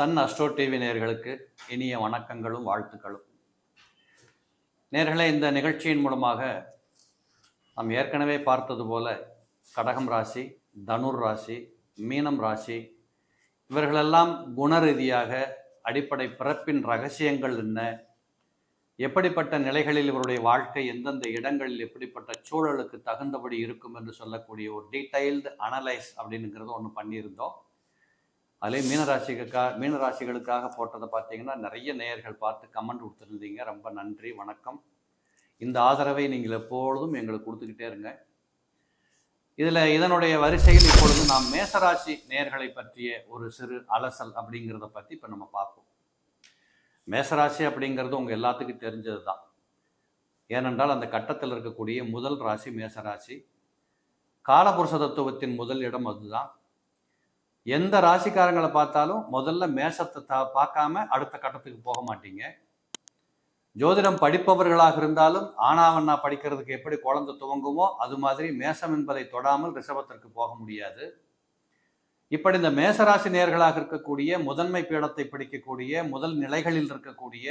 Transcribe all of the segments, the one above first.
Sun astro TV நேர்களுக்கு இனிய வணக்கங்களும் வாழ்த்துக்களும். நேர்களே இந்த நிகழ்ச்சியின் மூலமாக நாம் ஏற்கனவே பார்த்தது போல கடகம் ராசி தனுர் ராசி மீனம் ராசி இவர்களெல்லாம் குண ரீதியாக அடிப்படை பிறப்பின் ரகசியங்கள் என்ன எப்படிப்பட்ட நிலைகளில் இவருடைய வாழ்க்கை எந்தெந்த இடங்களில் எப்படிப்பட்ட சூழலுக்கு தகுந்தபடி இருக்கும் என்று சொல்லக்கூடிய ஒரு டீடைல்டு அனலைஸ் அப்படிங்கிறது ஒன்று பண்ணியிருந்தோம். அதிலே மீனராசிகளுக்காக மீனராசிகளுக்காக போட்டதை பார்த்தீங்கன்னா நிறைய நேயர்கள் பார்த்து கமெண்ட் கொடுத்துருந்தீங்க. ரொம்ப நன்றி வணக்கம். இந்த ஆதரவை நீங்கள் எப்பொழுதும் எங்களுக்கு கொடுத்துக்கிட்டே இருங்க. இதில் இதனுடைய வரிசையில் இப்பொழுது நாம் மேசராசி நேயர்களை பற்றிய ஒரு சிறு அலசல் அப்படிங்கிறத பற்றி இப்போ நம்ம பார்ப்போம். மேசராசி அப்படிங்கிறது உங்கள் எல்லாத்துக்கும் தெரிஞ்சது தான். ஏனென்றால் அந்த கட்டத்தில் இருக்கக்கூடிய முதல் ராசி மேசராசி. காலபுருஷ தத்துவத்தின் முதல் இடம் அதுதான். எந்த ராசிக்காரங்களை பார்த்தாலும் முதல்ல மேசத்தை தா பார்க்காம அடுத்த கட்டத்துக்கு போக மாட்டீங்க. ஜோதிடம் படிப்பவர்களாக இருந்தாலும் ஆனாவண்ணா படிக்கிறதுக்கு எப்படி குழந்தை துவங்குமோ அது மாதிரி மேசம் என்பதை தொடாமல் ரிஷபத்திற்கு போக முடியாது. இப்படி இந்த மேசராசி நேர்களாக இருக்கக்கூடிய முதன்மை பீடத்தை பிடிக்கக்கூடிய முதல் நிலைகளில் இருக்கக்கூடிய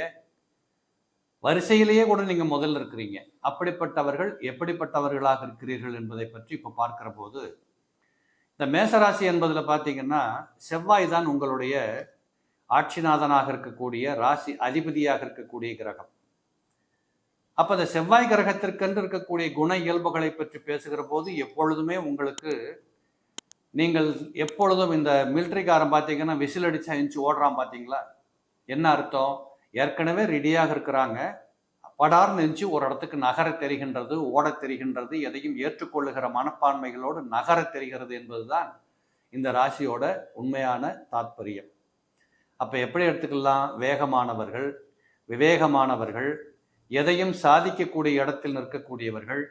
வரிசையிலேயே கூட நீங்க முதல்ல இருக்கிறீங்க. அப்படிப்பட்டவர்கள் எப்படிப்பட்டவர்களாக இருக்கிறீர்கள் என்பதை பற்றி இப்போ பார்க்கிற போது இந்த மேசராசி என்பதில் பார்த்தீங்கன்னா செவ்வாய் தான் உங்களுடைய ஆட்சிநாதனாக இருக்கக்கூடிய ராசி அதிபதியாக இருக்கக்கூடிய கிரகம். அப்போ இந்த செவ்வாய் கிரகத்திற்கென்று இருக்கக்கூடிய குண இயல்புகளை பற்றி பேசுகிற போது எப்பொழுதுமே உங்களுக்கு நீங்கள் எப்பொழுதும் இந்த மிலிட்ரிக்காரன் பார்த்தீங்கன்னா விசில் அடிச்சா எஞ்சி ஓடுறான் பார்த்தீங்களா என்ன அர்த்தம்? ஏற்கனவே ரெடியாக இருக்கிறாங்க. படார் நெஞ்சு ஒரு இடத்துக்கு நகர தெரிகின்றது ஓடத் தெரிகின்றது எதையும் ஏற்றுக்கொள்ளுகிற மனப்பான்மைகளோடு நகர தெரிகிறது என்பதுதான் இந்த ராசியோட உண்மையான தாத்பரியம். அப்போ எப்படி எடுத்துக்கலாம்? வேகமானவர்கள் விவேகமானவர்கள் எதையும் சாதிக்கக்கூடிய இடத்தில் நிற்கக்கூடியவர்கள்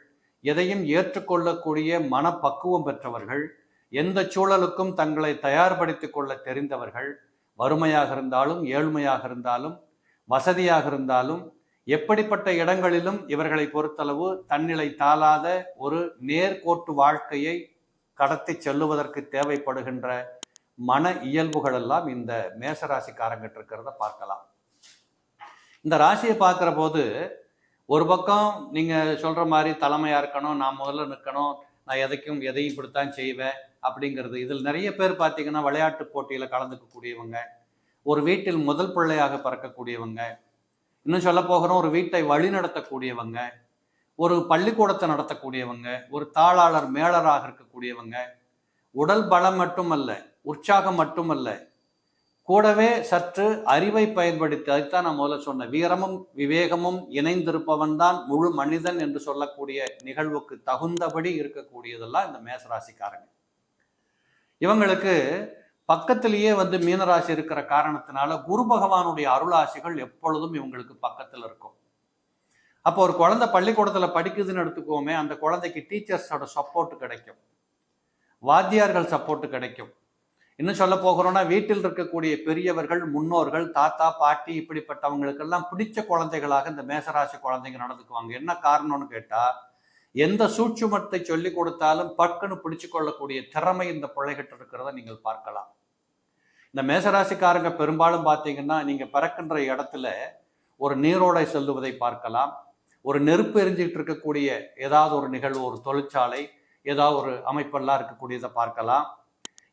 எதையும் ஏற்றுக்கொள்ளக்கூடிய மனப்பக்குவம் பெற்றவர்கள் எந்த சூழலுக்கும் தங்களை தயார்படுத்திக் கொள்ள தெரிந்தவர்கள் வறுமையாக இருந்தாலும் ஏழ்மையாக இருந்தாலும் வசதியாக இருந்தாலும் எப்படிப்பட்ட இடங்களிலும் இவர்களை பொறுத்தளவு தன்னிலை தாளாத ஒரு நேர்கோட்டு வாழ்க்கையை கடத்தி செல்லுவதற்கு தேவைப்படுகின்ற மன இயல்புகள் எல்லாம் இந்த மேசராசிக்காரங்கிட்ட இருக்கிறத பார்க்கலாம். இந்த ராசியை பார்க்குற போது ஒரு பக்கம் நீங்கள் சொல்கிற மாதிரி தலைமையாக இருக்கணும் நான் முதல்ல நிற்கணும் நான் எதைக்கும் எதையும் இப்படித்தான் செய்வேன் அப்படிங்கிறது. இதில் நிறைய பேர் பார்த்தீங்கன்னா விளையாட்டு போட்டியில் கலந்துக்கக்கூடியவங்க ஒரு வீட்டில் முதல் பிள்ளையாக பிறக்கக்கூடியவங்க இன்னும் சொல்ல போகிறோம் ஒரு வீட்டை வழி நடத்தக்கூடியவங்க ஒரு பள்ளிக்கூடத்தை நடத்தக்கூடியவங்க ஒரு தாளாளர் மேலராக இருக்கக்கூடியவங்க உடல் பலம் மட்டுமல்ல உற்சாகம் மட்டுமல்ல கூடவே சற்று அறிவை பயன்படுத்தி அதுதான் நான் முதல்ல சொன்னேன் வீரமும் விவேகமும் இணைந்திருப்பவன் தான் முழு மனிதன் என்று சொல்லக்கூடிய நிகழ்வுக்கு தகுந்தபடி இருக்கக்கூடியதெல்லாம் இந்த மேசராசிக்காரங்க. இவங்களுக்கு பக்கத்திலேயே வந்து மீனராசி இருக்கிற காரணத்தினால குரு பகவானுடைய அருளாசிகள் எப்பொழுதும் இவங்களுக்கு பக்கத்தில் இருக்கும். அப்போ ஒரு குழந்தை பள்ளிக்கூடத்தில் படிக்குதுன்னு எடுத்துக்கோமே அந்த குழந்தைக்கு டீச்சர்ஸோட சப்போர்ட் கிடைக்கும். வாத்தியார்கள் சப்போர்ட் கிடைக்கும். இன்னும் சொல்ல போகிறோம்னா வீட்டில் இருக்கக்கூடிய பெரியவர்கள் முன்னோர்கள் தாத்தா பாட்டி இப்படிப்பட்டவங்களுக்கெல்லாம் பிடிச்ச குழந்தைகளாக இந்த மேசராசி குழந்தைங்க நடந்துக்குவாங்க. என்ன காரணம்னு கேட்டா எந்த சூட்சுமத்தை சொல்லி கொடுத்தாலும் பக்குன்னு பிடிச்சு கொள்ளக்கூடிய திறமை இந்த பிள்ளைகிட்ட இருக்கிறத நீங்கள் பார்க்கலாம். இந்த மேசராசிக்காரங்க பெரும்பாலும் பார்த்தீங்கன்னா நீங்கள் பிறக்கின்ற இடத்துல ஒரு நீரோடை செல்லுவதை பார்க்கலாம். ஒரு நெருப்பு எரிஞ்சுக்கிட்டு இருக்கக்கூடிய ஏதாவது ஒரு நிகழ்வு ஒரு தொழிற்சாலை ஏதாவது ஒரு அமைப்பெல்லாம் இருக்கக்கூடியதை பார்க்கலாம்.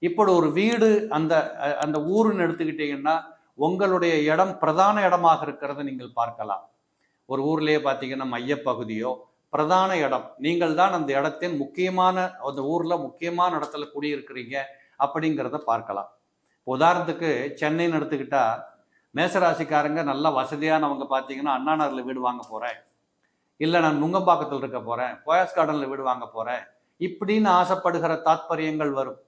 இப்படி ஒரு வீடு அந்த அந்த ஊருன்னு எடுத்துக்கிட்டீங்கன்னா உங்களுடைய இடம் பிரதான இடமாக இருக்கிறத நீங்கள் பார்க்கலாம். ஒரு ஊர்லேயே பார்த்தீங்கன்னா மையப்பகுதியோ பிரதான இடம். நீங்கள் தான் அந்த இடத்தின் முக்கியமான அந்த ஊரில் முக்கியமான இடத்துல குடியிருக்கிறீங்க அப்படிங்கிறத பார்க்கலாம். உதாரணத்துக்கு சென்னைன்னு எடுத்துக்கிட்டா மேசராசிக்காரங்க நல்ல வசதியானவங்க பார்த்தீங்கன்னா அண்ணாநகரில் வீடு வாங்க போகிறேன் இல்லை நான் நுங்கம்பாக்கத்தில் இருக்க போகிறேன் போயஸ் கார்டனில் வீடு வாங்க போகிறேன் இப்படின்னு ஆசைப்படுகிற தாத்பரியங்கள் வரும்.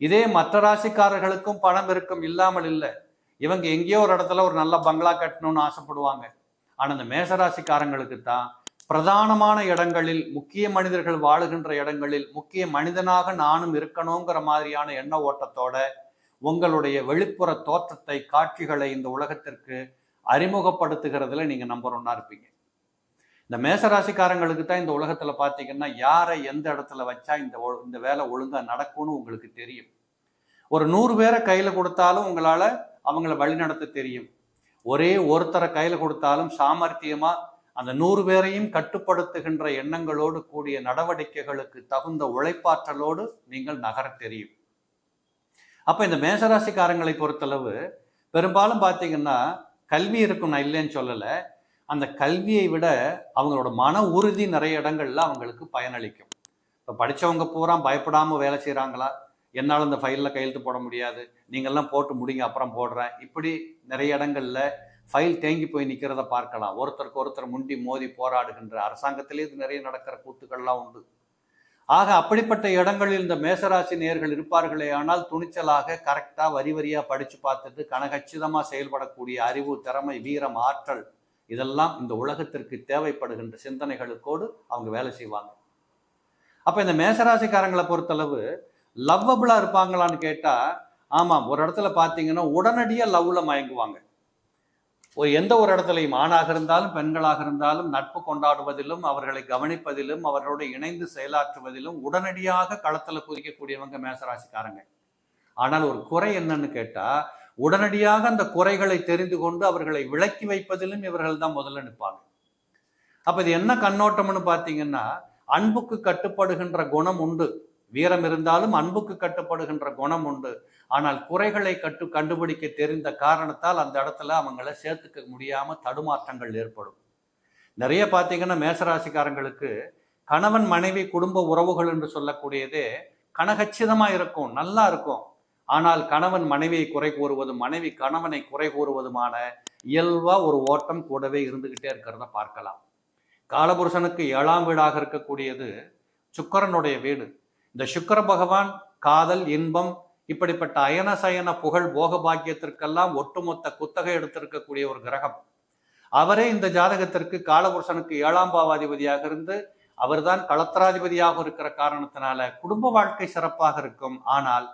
இதே மற்ற ராசிக்காரர்களுக்கும் பணம் இருக்கும் இல்லாமல் இல்லை. இவங்க எங்கேயோ ஒரு இடத்துல ஒரு நல்ல பங்களா கட்டணும்னு ஆசைப்படுவாங்க. ஆனால் இந்த மேசராசிக்காரங்களுக்கு தான் பிரதானமான இடங்களில் முக்கிய மனிதர்கள் வாழுகின்ற இடங்களில் முக்கிய மனிதனாக நானும் இருக்கணுங்கிற மாதிரியான எண்ண ஓட்டத்தோட உங்களுடைய வெளிப்புற தோற்றத்தை காட்சிகளை இந்த உலகத்திற்கு அறிமுகப்படுத்துகிறதுல நீங்க நம்பர் ஒன்னா இருப்பீங்க. இந்த மேசராசிக்காரங்களுக்கு தான் இந்த உலகத்துல பாத்தீங்கன்னா யாரை எந்த இடத்துல வச்சா இந்த ஒ- இந்த வேலை ஒழுங்கா நடக்கும்னு உங்களுக்கு தெரியும். ஒரு நூறு பேரை கையில் கொடுத்தாலும் உங்களால் அவங்கள வழிநடத்த தெரியும். ஒரே ஒருத்தரை கையில் கொடுத்தாலும் சாமர்த்தியமா அந்த நூறு பேரையும் கட்டுப்படுத்துகின்ற எண்ணங்களோடு கூடிய நடவடிக்கைகளுக்கு தகுந்த உழைப்பாற்றலோடு நீங்கள் நகர தெரியும். அப்போ இந்த மேசராசிக்காரங்களை பொறுத்தளவு பெரும்பாலும் பார்த்தீங்கன்னா கல்வி இருக்கும் நான் இல்லைன்னு சொல்லலை. அந்த கல்வியை விட அவங்களோட மன உறுதி நிறைய இடங்கள்ல அவங்களுக்கு பயனளிக்கும். இப்போ படிச்சவங்க பூரா பயப்படாமல் வேலை செய்கிறாங்களா என்னால் இந்த ஃபைலில் கையெழுத்து போட முடியாது. நீங்கள்லாம் போட்டு முடிங்க அப்புறம் போடுறேன். இப்படி நிறைய இடங்களில் ஃபைல் தேங்கி போய் நிற்கிறத பார்க்கலாம். ஒருத்தருக்கு ஒருத்தர் முண்டி மோதி போராடுகின்ற அரசாங்கத்திலே இது நிறைய நடக்கிற கூத்துக்கள்லாம் உண்டு. ஆக அப்படிப்பட்ட இடங்களில் இந்த மேசராசி நேர்கள் இருப்பார்களே ஆனால் துணிச்சலாக கரெக்டாக வரி வரியாக படித்து பார்த்துட்டு கனகச்சிதமாக செயல்படக்கூடிய அறிவு திறமை வீரம் ஆற்றல் இதெல்லாம் இந்த உலகத்திற்கு தேவைப்படுகின்ற சிந்தனைகளுக்கோடு அவங்க வேலை செய்வாங்க. அப்போ இந்த மேசராசிக்காரங்களை பொறுத்தளவு லவ்வபிளாக இருப்பாங்களான்னு கேட்டால் ஆமாம் ஒரு இடத்துல பார்த்தீங்கன்னா உடனடியாக லவ்வில் மயங்குவாங்க. எந்த ஒரு இடத்துலையும் ஆணாக இருந்தாலும் பெண்களாக இருந்தாலும் நட்பு கொண்டாடுவதிலும் அவர்களை கவனிப்பதிலும் அவர்களோடு இணைந்து செயலாற்றுவதிலும் உடனடியாக களத்தில் குதிக்கக்கூடியவங்க மேசராசிக்காரங்க. ஆனால் ஒரு குறை என்னன்னு கேட்டால் உடனடியாக அந்த குறைகளை தெரிந்து கொண்டு அவர்களை விலக்கி வைப்பதிலும் இவர்கள் தான் முதல்ல நிற்பாங்க. அப்போ இது என்ன கண்ணோட்டம்னு பார்த்தீங்கன்னா அன்புக்கு கட்டுப்படுகின்ற குணம் உண்டு. வீரம் இருந்தாலும் அன்புக்கு கட்டுப்படுகின்ற குணம் உண்டு. ஆனால் குறைகளை கட்டு கண்டுபிடிக்க தெரிந்த காரணத்தால் அந்த இடத்துல அவங்கள சேர்த்துக்க முடியாம தடுமாற்றங்கள் ஏற்படும். நிறைய பார்த்தீங்கன்னா மேசராசிக்காரங்களுக்கு கணவன் மனைவி குடும்ப உறவுகள் என்று சொல்லக்கூடியதே கனகச்சிதமா இருக்கும் நல்லா இருக்கும். ஆனால் கணவன் மனைவியை குறை கூறுவதும் மனைவி கணவனை குறை கூறுவதுமான இயல்பா ஒரு ஓட்டம் கூடவே இருந்துகிட்டே இருக்கிறத பார்க்கலாம். காலபுருஷனுக்கு ஏழாம் வீடாக இருக்கக்கூடியது சுக்கரனுடைய வீடு. இந்த சுக்கர பகவான் காதல் இன்பம் இப்படிப்பட்ட அயன சயன புகழ் போக பாக்கியத்திற்கெல்லாம் ஒட்டுமொத்த குத்தகை எடுத்திருக்கக்கூடிய ஒரு கிரகம். அவரே இந்த ஜாதகத்திற்கு காலபுருஷனுக்கு ஏழாம் பாவாதிபதியாக இருந்து அவர்தான் களத்திராதிபதியாக இருக்கிற காரணத்தினால குடும்ப வாழ்க்கை சிறப்பாக இருக்கும். ஆனால்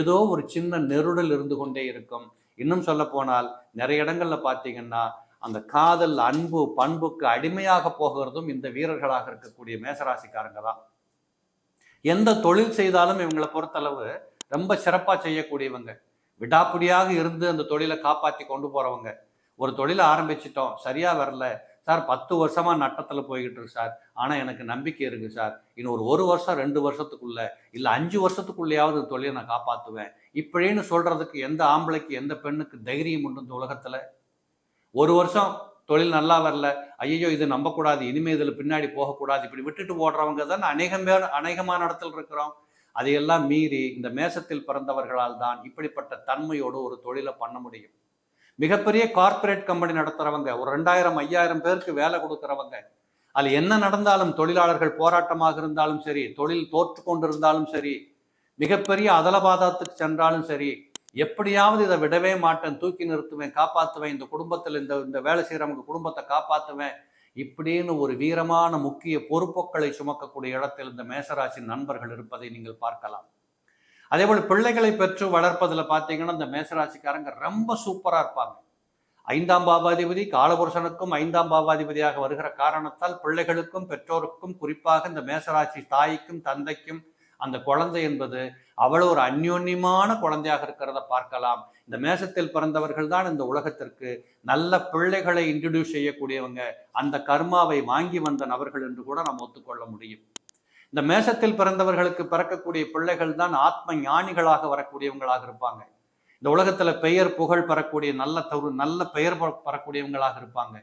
ஏதோ ஒரு சின்ன நெருடல் இருந்து கொண்டே இருக்கும். இன்னும் சொல்ல போனால் நிறைய இடங்கள்ல பார்த்தீங்கன்னா அந்த காதல் அன்பு பண்புக்கு அடிமையாக போகிறதும் இந்த வீரர்களாக இருக்கக்கூடிய மேசராசிக்காரங்க தான். எந்த தொழில் செய்தாலும் இவங்களை பொறுத்தளவு ரொம்ப சிறப்பாக செய்யக்கூடியவங்க. விடாப்பிடியாக இருந்து அந்த தொழிலை காப்பாற்றி கொண்டு போகிறவங்க ஒரு தொழிலை ஆரம்பிச்சிட்டோம் சரியாக வரல. சார் பத்து வருஷமாக நட்டத்தில் போய்கிட்டு இருக்கு சார். ஆனால் எனக்கு நம்பிக்கை இருக்குது சார். இன்னும் ஒரு ஒரு வருஷம் ரெண்டு வருஷத்துக்குள்ள இல்லை அஞ்சு வருஷத்துக்குள்ளேயாவது தொழிலை நான் காப்பாற்றுவேன் இப்படின்னு சொல்கிறதுக்கு எந்த ஆம்பளைக்கு எந்த பெண்ணுக்கு தைரியம் உண்டு இந்த உலகத்தில்? ஒரு வருஷம் தொழில் நல்லா வரல. ஐயோ இது நம்பக்கூடாது. இனிமேல் இதில் பின்னாடி போகக்கூடாது. இப்படி விட்டுட்டு ஓடுறவங்க தான் அநேகம் பேர் அநேகமான இடத்துல இருக்கிறோம். அதையெல்லாம் மீறி இந்த மேசத்தில் பிறந்தவர்களால் தான் இப்படிப்பட்ட தன்மையோடு ஒரு தொழிலை பண்ண முடியும். மிகப்பெரிய கார்ப்பரேட் கம்பெனி நடத்துகிறவங்க ஒரு ரெண்டாயிரம் ஐயாயிரம் பேருக்கு வேலை கொடுக்குறவங்க அதில் என்ன நடந்தாலும் தொழிலாளர்கள் போராட்டமாக இருந்தாலும் சரி தொழில் தோற்று கொண்டிருந்தாலும் சரி மிகப்பெரிய அதலபாதத்துக்கு சென்றாலும் சரி எப்படியாவது இதை விடவே மாட்டேன் தூக்கி நிறுத்துவேன் காப்பாற்றுவேன் இந்த குடும்பத்தில் இந்த இந்த வேலை செய்கிறவங்க குடும்பத்தை காப்பாற்றுவேன் இப்படின்னு ஒரு வீரமான முக்கிய பொறுப்புகளை சுமக்கக்கூடிய இடத்தில் இந்த மேசராசி நண்பர்கள் இருப்பதை நீங்கள் பார்க்கலாம். அதே போல் பிள்ளைகளை பெற்று வளர்ப்பதில் பார்த்தீங்கன்னா இந்த மேசராசிக்காரங்க ரொம்ப சூப்பராக இருப்பாங்க. ஐந்தாம் பாவாதிபதி காலபுருஷனுக்கும் ஐந்தாம் பாவாதிபதியாக வருகிற காரணத்தால் பிள்ளைகளுக்கும் பெற்றோருக்கும் குறிப்பாக இந்த மேசராசி தாய்க்கும் தந்தைக்கும் அந்த குழந்தை என்பது அவ்வளோ ஒரு அந்யோன்யமான குழந்தையாக இருக்கிறத பார்க்கலாம். இந்த மேசத்தில் பிறந்தவர்கள் தான் இந்த உலகத்திற்கு நல்ல பிள்ளைகளை இன்ட்ரடியூஸ் செய்யக்கூடியவங்க. அந்த கர்மாவை வாங்கி வந்த நபர்கள் என்று கூட நாம் ஒத்துக்கொள்ள முடியும். இந்த மேசத்தில் பிறந்தவர்களுக்கு பிறக்கக்கூடிய பிள்ளைகள் தான் ஆத்ம ஞானிகளாக வரக்கூடியவங்களாக இருப்பாங்க. இந்த உலகத்துல பெயர் புகழ் பெறக்கூடிய நல்ல தரு நல்ல பெயர் பெறக்கூடியவங்களாக இருப்பாங்க.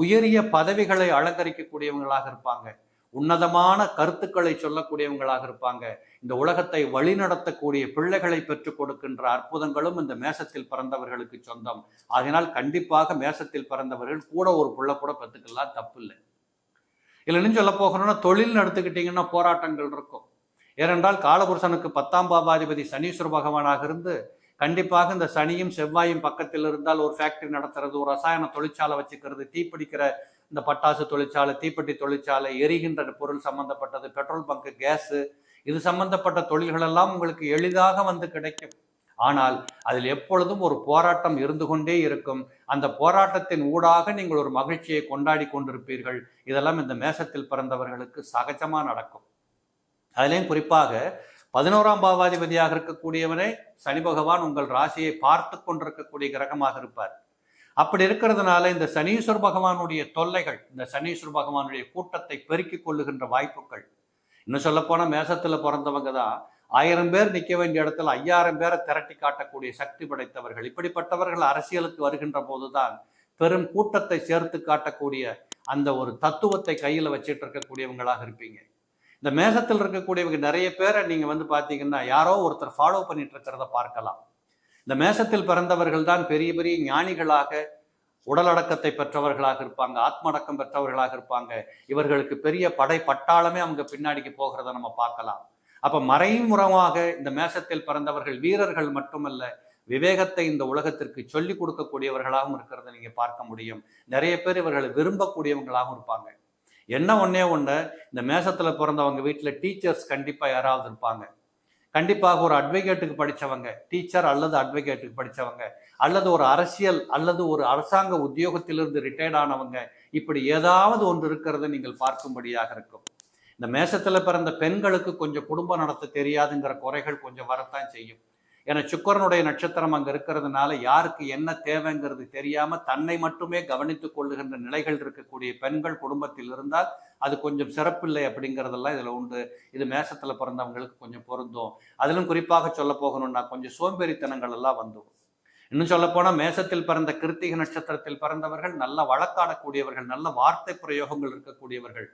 உயரிய பதவிகளை அலங்கரிக்கக்கூடியவங்களாக இருப்பாங்க. உன்னதமான கருத்துக்களை சொல்லக்கூடியவங்களாக இருப்பாங்க. இந்த உலகத்தை வழிநடத்தக்கூடிய பிள்ளைகளை பெற்றுக் கொடுக்கின்ற அற்புதங்களும் இந்த மேசத்தில் பிறந்தவர்களுக்கு சொந்தம். அதனால் கண்டிப்பாக மேசத்தில் பிறந்தவர்கள் கூட ஒரு புள்ள கூட பெற்றுக்கலாம் தப்பு இல்லை இல்லைன்னு சொல்ல போகிறோம்னா தொழில் நடத்துக்கிட்டீங்கன்னா போராட்டங்கள் இருக்கும். ஏனென்றால் காலபுருஷனுக்கு பத்தாம் பாபாதிபதி சனீஸ்வர பகவானாக இருந்து கண்டிப்பாக இந்த சனியும் செவ்வாயும் பக்கத்தில் இருந்தால் ஒரு ஃபேக்டரி நடத்துறது ஒரு ரசாயன தொழிற்சாலை வச்சுக்கிறது தீ பிடிக்கிற இந்த பட்டாசு தொழிற்சாலை தீப்பெட்டி தொழிற்சாலை எரிகின்ற பொருள் சம்பந்தப்பட்டது பெட்ரோல் பங்கு கேஸு இது சம்பந்தப்பட்ட தொழில்களெல்லாம் உங்களுக்கு எளிதாக வந்து கிடைக்கும். ஆனால் அதில் எப்பொழுதும் ஒரு போராட்டம் இருந்து கொண்டே இருக்கும். அந்த போராட்டத்தின் ஊடாக நீங்கள் ஒரு மகிழ்ச்சியை கொண்டாடி கொண்டிருப்பீர்கள். இதெல்லாம் இந்த மேசத்தில் பிறந்தவர்களுக்கு சகஜமாக நடக்கும். அதுலேயும் குறிப்பாக பதினோராம் பாவாதிபதியாக இருக்கக்கூடியவனே சனி பகவான் உங்கள் ராசியை பார்த்து கொண்டிருக்கக்கூடிய கிரகமாக இருப்பார். அப்படி இருக்கிறதுனால இந்த சனீஸ்வர பகவானுடைய தொல்லைகள் இந்த சனீஸ்வர பகவானுடைய கூட்டத்தை பெருக்கிக் கொள்ளுகின்ற வாய்ப்புகள். இன்னும் சொல்ல மேசத்தில் பிறந்தவங்க தான் ஆயிரம் பேர் நிற்க வேண்டிய இடத்துல ஐயாயிரம் பேரை திரட்டி காட்டக்கூடிய சக்தி படைத்தவர்கள். இப்படிப்பட்டவர்கள் அரசியலுக்கு வருகின்ற போதுதான் பெரும் கூட்டத்தை சேர்த்து காட்டக்கூடிய அந்த ஒரு தத்துவத்தை கையில் வச்சுட்டு இருக்கக்கூடியவங்களாக இருப்பீங்க. இந்த மேகத்தில் இருக்கக்கூடியவங்க நிறைய பேரை நீங்கள் வந்து பார்த்தீங்கன்னா யாரோ ஒருத்தர் ஃபாலோ பண்ணிட்டு இருக்கிறத பார்க்கலாம். இந்த மேசத்தில் பிறந்தவர்கள் தான் பெரிய பெரிய ஞானிகளாக உடலடக்கத்தை பெற்றவர்களாக இருப்பாங்க ஆத்மடக்கம் பெற்றவர்களாக இருப்பாங்க. இவர்களுக்கு பெரிய படை பட்டாளமே அவங்க பின்னாடிக்கு போகிறத நம்ம பார்க்கலாம். அப்ப மறைமுறமாக இந்த மேசத்தில் பிறந்தவர்கள் வீரர்கள் மட்டுமல்ல விவேகத்தை இந்த உலகத்திற்கு சொல்லிக் கொடுக்கக்கூடியவர்களாகவும் இருக்கிறத நீங்க பார்க்க முடியும். நிறைய பேர் இவர்களை விரும்பக்கூடியவங்களாகவும் இருப்பாங்க. என்ன ஒன்னே ஒன்று இந்த மேசத்துல பிறந்தவங்க வீட்டில் டீச்சர்ஸ் கண்டிப்பா யாராவது இருப்பாங்க. கண்டிப்பாக ஒரு அட்வொகேட்டுக்கு படிச்சவங்க டீச்சர் அல்லது அட்வொகேட்டுக்கு படிச்சவங்க அல்லது ஒரு அரசியல் அல்லது ஒரு அரசாங்க உத்தியோகத்திலிருந்து ரிட்டையர்ட் ஆனவங்க இப்படி ஏதாவது ஒன்று இருக்கிறத நீங்கள் பார்க்கும்படியாக இருக்கும். இந்த மேசத்துல பிறந்த பெண்களுக்கு கொஞ்சம் குடும்பம் நடத்த தெரியாதுங்கிற குறைகள் கொஞ்சம் வரத்தான் செய்யும். ஏன்னா சுக்கரனுடைய நட்சத்திரம் அங்க இருக்கிறதுனால யாருக்கு என்ன தேவைங்கிறது தெரியாம தன்னை மட்டுமே கவனித்துக் கொள்ளுகின்ற நிலைகள் இருக்கக்கூடிய பெண்கள் குடும்பத்தில் இருந்தால் அது கொஞ்சம் சிறப்பில்லை அப்படிங்கிறதெல்லாம் இதில் உண்டு. இது மேசத்தில் பிறந்தவங்களுக்கு கொஞ்சம் பொருந்தும். அதிலும் குறிப்பாக சொல்ல போகணும்னா கொஞ்சம் சோம்பேறித்தனங்கள் எல்லாம் வந்துடும் இன்னும் சொல்லப்போனால் மேசத்தில் பிறந்த கிருத்திக நட்சத்திரத்தில் பிறந்தவர்கள் நல்ல வழக்காடக்கூடியவர்கள் நல்ல வார்த்தை பிரயோகங்கள் இருக்கக்கூடியவர்கள்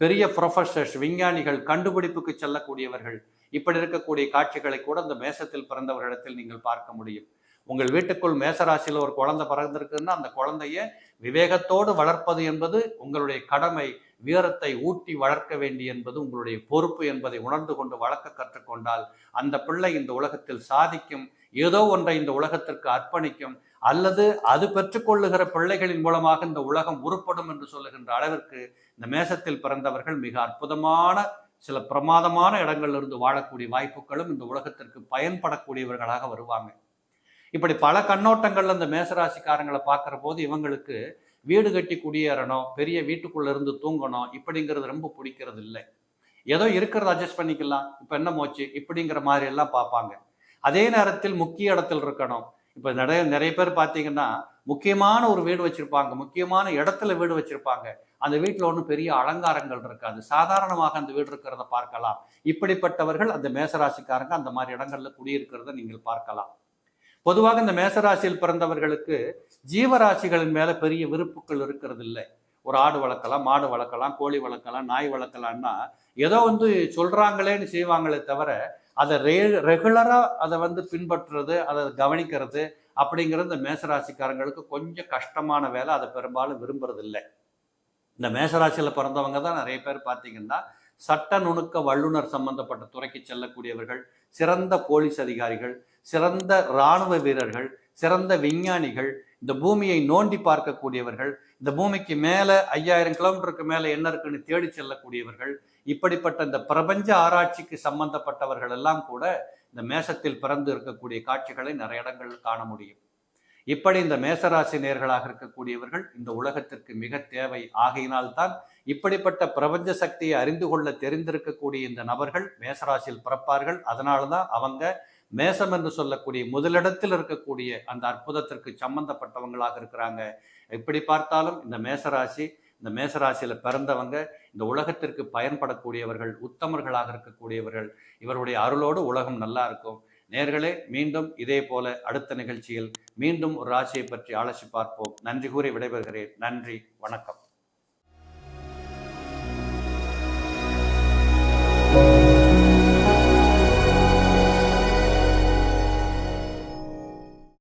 பெரிய ப்ரொஃபஸர்ஸ் விஞ்ஞானிகள் கண்டுபிடிப்புக்கு செல்லக்கூடியவர்கள் இப்படி இருக்கக்கூடிய காட்சிகளை கூட அந்த மேசத்தில் பிறந்தவர்களிடத்தில் நீங்கள் பார்க்க முடியும். உங்கள் வீட்டுக்குள் மேசராசியில் ஒரு குழந்தை பிறந்திருக்குன்னா அந்த குழந்தைய விவேகத்தோடு வளர்ப்பது என்பது உங்களுடைய கடமை. வீரத்தை ஊட்டி வளர்க்க வேண்டிய என்பது உங்களுடைய பொறுப்பு என்பதை உணர்ந்து கொண்டு வளர்க்க கற்றுக்கொண்டால் அந்த பிள்ளை இந்த உலகத்தில் சாதிக்கும் ஏதோ ஒன்றை இந்த உலகத்திற்கு அர்ப்பணிக்கும் அல்லது அது பெற்றுக்கொள்ளுகிற பிள்ளைகளின் மூலமாக இந்த உலகம் உருப்படும் என்று சொல்லுகின்ற அளவிற்கு இந்த மேசத்தில் பிறந்தவர்கள் மிக அற்புதமான சில பிரமாதமான இடங்களிலிருந்து வாழக்கூடிய வாய்ப்புகளும் இந்த உலகத்திற்கு பயன்படக்கூடியவர்களாக வருவாங்க. இப்படி பல கண்ணோட்டங்கள்ல இந்த மேசராசிக்காரங்களை பார்க்குற போது இவங்களுக்கு வீடு கட்டி குடியேறணும் பெரிய வீட்டுக்குள்ள இருந்து தூங்கணும் இப்படிங்கிறது ரொம்ப பிடிக்கிறது இல்லை. ஏதோ இருக்கிறத அட்ஜஸ்ட் பண்ணிக்கலாம். இப்போ என்ன மோச்சு இப்படிங்கிற மாதிரி எல்லாம் பார்ப்பாங்க. அதே நேரத்தில் முக்கிய இடத்தில் இருக்கணும். இப்போ நிறைய நிறைய பேர் பார்த்தீங்கன்னா முக்கியமான ஒரு வீடு வச்சிருப்பாங்க. முக்கியமான இடத்துல வீடு வச்சிருப்பாங்க. அந்த வீட்டில் ஒன்றும் பெரிய அலங்காரங்கள் இருக்காது. சாதாரணமாக அந்த வீடு இருக்கிறத பார்க்கலாம். இப்படிப்பட்டவர்கள் அந்த மேசராசிக்காரங்க அந்த மாதிரி இடங்கள்ல குடியிருக்கிறத நீங்கள் பார்க்கலாம். பொதுவாக இந்த மேசராசியில் பிறந்தவர்களுக்கு ஜீவராசிகளின் மேலே பெரிய விருப்புகள் இருக்கிறது இல்லை ஒரு ஆடு வளர்க்கலாம் மாடு வளர்க்கலாம் கோழி வளர்க்கலாம் நாய் வளர்க்கலாம்னா ஏதோ வந்து சொல்கிறாங்களேன்னு செய்வாங்களே தவிர அதை ரெ ரெகுலராக அதை வந்து பின்பற்றுறது அதை கவனிக்கிறது அப்படிங்கிறது இந்த மேசராசிக்காரங்களுக்கு கொஞ்சம் கஷ்டமான வேலை. அதை பெரும்பாலும் விரும்புறது இல்லை இந்த மேசராசியில் பிறந்தவங்க தான் நிறைய பேர் பார்த்தீங்கன்னா சட்ட நுணுக்க வல்லுநர் சம்பந்தப்பட்ட துறைக்கு செல்லக்கூடியவர்கள் சிறந்த போலீஸ் அதிகாரிகள் சிறந்த இராணுவ வீரர்கள் சிறந்த விஞ்ஞானிகள் இந்த பூமியை நோண்டி பார்க்கக்கூடியவர்கள் இந்த பூமிக்கு மேலே ஐயாயிரம் கிலோமீட்டருக்கு மேலே என்ன இருக்குன்னு தேடி செல்லக்கூடியவர்கள் இப்படிப்பட்ட இந்த பிரபஞ்ச ஆராய்ச்சிக்கு சம்பந்தப்பட்டவர்கள் எல்லாம் கூட இந்த மேசத்தில் பிறந்து இருக்கக்கூடிய காட்சிகளை நிறைய இடங்களில் காண முடியும். இப்படி இந்த மேசராசி நேர்களாக இருக்கக்கூடியவர்கள் இந்த உலகத்திற்கு மிக தேவை. ஆகையினால்தான் இப்படிப்பட்ட பிரபஞ்ச சக்தியை அறிந்து கொள்ள தெரிந்திருக்கக்கூடிய இந்த நபர்கள் மேசராசியில் பிறப்பார்கள். அதனாலதான் அவங்க மேசம் என்று சொல்லக்கூடிய முதலிடத்தில் இருக்கக்கூடிய அந்த அற்புதத்திற்கு சம்பந்தப்பட்டவங்களாக இருக்கிறாங்க. எப்படி பார்த்தாலும் இந்த மேசராசி இந்த மேசராசியில் பிறந்தவங்க இந்த உலகத்திற்கு பயன்படக்கூடியவர்கள் உத்தமர்களாக இருக்கக்கூடியவர்கள் இவருடைய அருளோடு உலகம் நல்லா இருக்கும். நேர்களே மீண்டும் இதே போல அடுத்த நிகழ்ச்சியில் மீண்டும் ஒரு ராசியை பற்றி ஆலோசி பார்ப்போம் நன்றி கூறி விடைபெறுகிறேன். நன்றி வணக்கம்.